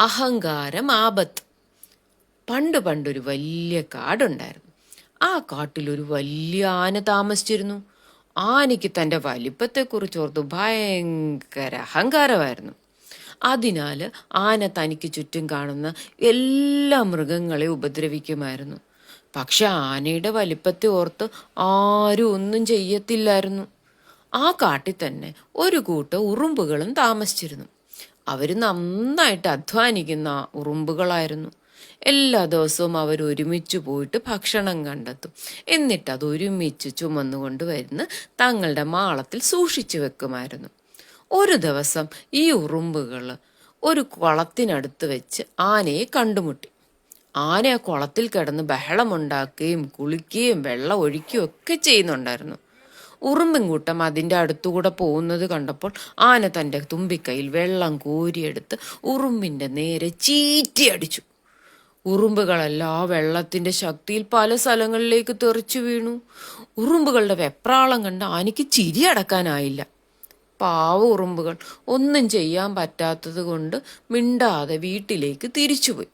അഹങ്കാരം ആപത്ത്. പണ്ട് പണ്ടൊരു വലിയ കാടുണ്ടായിരുന്നു. ആ കാട്ടിലൊരു വലിയ ആന താമസിച്ചിരുന്നു. ആനയ്ക്ക് തന്റെ വലിപ്പത്തെക്കുറിച്ച് ഓർത്ത് ഭയങ്കര അഹങ്കാരമായിരുന്നു. അതിനാൽ ആന തനിക്ക് ചുറ്റും കാണുന്ന എല്ലാ മൃഗങ്ങളെ ഉപദ്രവിക്കുമായിരുന്നു. പക്ഷെ ആനയുടെ വലിപ്പത്തെ ഓർത്ത് ആരും ഒന്നും ചെയ്യത്തില്ലായിരുന്നു. ആ കാട്ടിൽ തന്നെ ഒരു കൂട്ടം ഉറുമ്പുകളും താമസിച്ചിരുന്നു. അവർ നന്നായിട്ട് അധ്വാനിക്കുന്ന ഉറുമ്പുകളായിരുന്നു. എല്ലാ ദിവസവും അവർ ഒരുമിച്ച് പോയിട്ട് ഭക്ഷണം കണ്ടെത്തും. എന്നിട്ട് അത് ഒരുമിച്ച് ചുമന്നുകൊണ്ട് വരുന്ന് തങ്ങളുടെ മാളത്തിൽ സൂക്ഷിച്ചു വെക്കുമായിരുന്നു. ഒരു ദിവസം ഈ ഉറുമ്പുകൾ ഒരു കുളത്തിനടുത്ത് വെച്ച് ആനയെ കണ്ടുമുട്ടി. ആന ആ കുളത്തിൽ കിടന്ന് ബഹളമുണ്ടാക്കുകയും കുളിക്കുകയും വെള്ളം ഒഴിക്കുകയും ഒക്കെ ചെയ്യുന്നുണ്ടായിരുന്നു. ഉറുമ്പും കൂട്ടം അതിന്റെ അടുത്തുകൂടെ പോകുന്നത് കണ്ടപ്പോൾ ആന തന്റെ തുമ്പിക്കൈയിൽ വെള്ളം കോരിയെടുത്ത് ഉറുമ്പിന്റെ നേരെ ചീറ്റിയടിച്ചു ഉറുമ്പുകളെല്ലാം ആ വെള്ളത്തിന്റെ ശക്തിയിൽ പല സ്ഥലങ്ങളിലേക്ക് തെറിച്ചു വീണു. ഉറുമ്പുകളുടെ വെപ്രാളം കണ്ട് ആനയ്ക്ക് ചിരി അടക്കാനായില്ല. പാവ ഉറുമ്പുകൾ ഒന്നും ചെയ്യാൻ പറ്റാത്തത് കൊണ്ട് മിണ്ടാതെ വീട്ടിലേക്ക് തിരിച്ചുപോയി.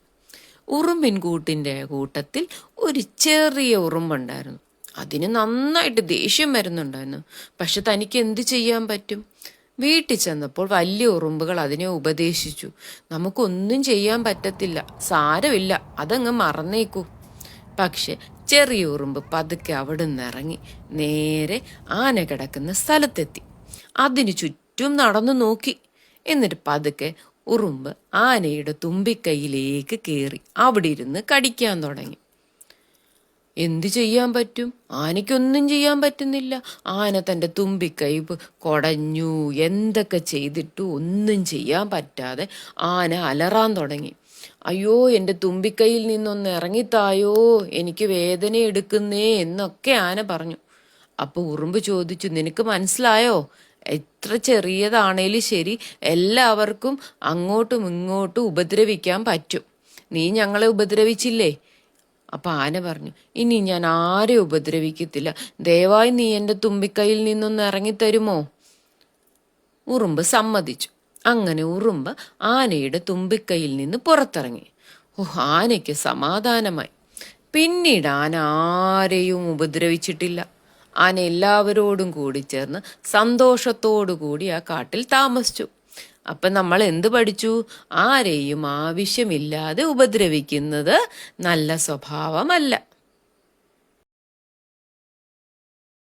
ഉറുമ്പിൻ കൂട്ടിന്റെ കൂട്ടത്തിൽ ഒരു ചെറിയ ഉറുമ്പുണ്ടായിരുന്നു. അതിന് നന്നായിട്ട് ദേഷ്യം വരുന്നുണ്ടായിരുന്നു. പക്ഷെ തനിക്ക് എന്ത് ചെയ്യാൻ പറ്റും? വീട്ടിൽ ചെന്നപ്പോൾ വലിയ ഉറുമ്പുകൾ അതിനെ ഉപദേശിച്ചു. നമുക്കൊന്നും ചെയ്യാൻ പറ്റത്തില്ല. സാരമില്ല. അതങ്ങ് മറന്നേക്കൂ. പക്ഷെ ചെറിയ ഉറുമ്പ് പതുക്കെ അവിടെ ഇറങ്ങി. നേരെ ആന കിടക്കുന്ന സ്ഥലത്തെത്തി. അതിനു ചുറ്റും നടന്നു നോക്കി. എന്നിട്ട് പതുക്കെ ഉറുമ്പ് ആനയുടെ തുമ്പിക്കൈയിലേക്ക് കയറി അവിടെ ഇരുന്ന് കടിക്കാൻ തുടങ്ങി. എന്തു ചെയ്യാൻ പറ്റും? ആനയ്ക്കൊന്നും ചെയ്യാൻ പറ്റുന്നില്ല. ആന തന്റെ തുമ്പിക്കൈ കൊടഞ്ഞു. എന്തൊക്കെ ചെയ്തിട്ടു ഒന്നും ചെയ്യാൻ പറ്റാതെ ആന അലറാൻ തുടങ്ങി. അയ്യോ എന്റെ തുമ്പിക്കൈയിൽ നിന്നൊന്ന് ഇറങ്ങിത്തായോ? എനിക്ക് വേദന എടുക്കുന്നേ എന്നൊക്കെ ആന പറഞ്ഞു. അപ്പോൾ ഉറുമ്പ് ചോദിച്ചു നിനക്ക് മനസ്സിലായോ? എത്ര ചെറിയതാണേലും ശരി എല്ലാവർക്കും അങ്ങോട്ടും ഇങ്ങോട്ടും ഉപദ്രവിക്കാൻ പറ്റും. നീ ഞങ്ങളെ ഉപദ്രവിച്ചില്ലേ? അപ്പൊ ആന പറഞ്ഞു ഇനി ഞാൻ ആരെ ഉപദ്രവിക്കത്തില്ല? ദയവായി നീ എന്റെ തുമ്പിക്കൈയിൽ നിന്നൊന്ന് ഇറങ്ങിത്തരുമോ? ഉറുമ്പ് സമ്മതിച്ചു. അങ്ങനെ ഉറുമ്പ് ആനയുടെ തുമ്പിക്കൈയിൽ നിന്ന് പുറത്തിറങ്ങി. ഓ ആനയ്ക്ക് സമാധാനമായി. പിന്നീട് ആന ആരെയും ഉപദ്രവിച്ചിട്ടില്ല. ആന എല്ലാവരോടും കൂടി ചേർന്ന് സന്തോഷത്തോടു കൂടി ആ കാട്ടിൽ താമസിച്ചു. അപ്പം നമ്മൾ എന്ത് പഠിച്ചു? ആരെയും ആവശ്യമില്ലാതെ ഉപദ്രവിക്കുന്നത് നല്ല സ്വഭാവമല്ല.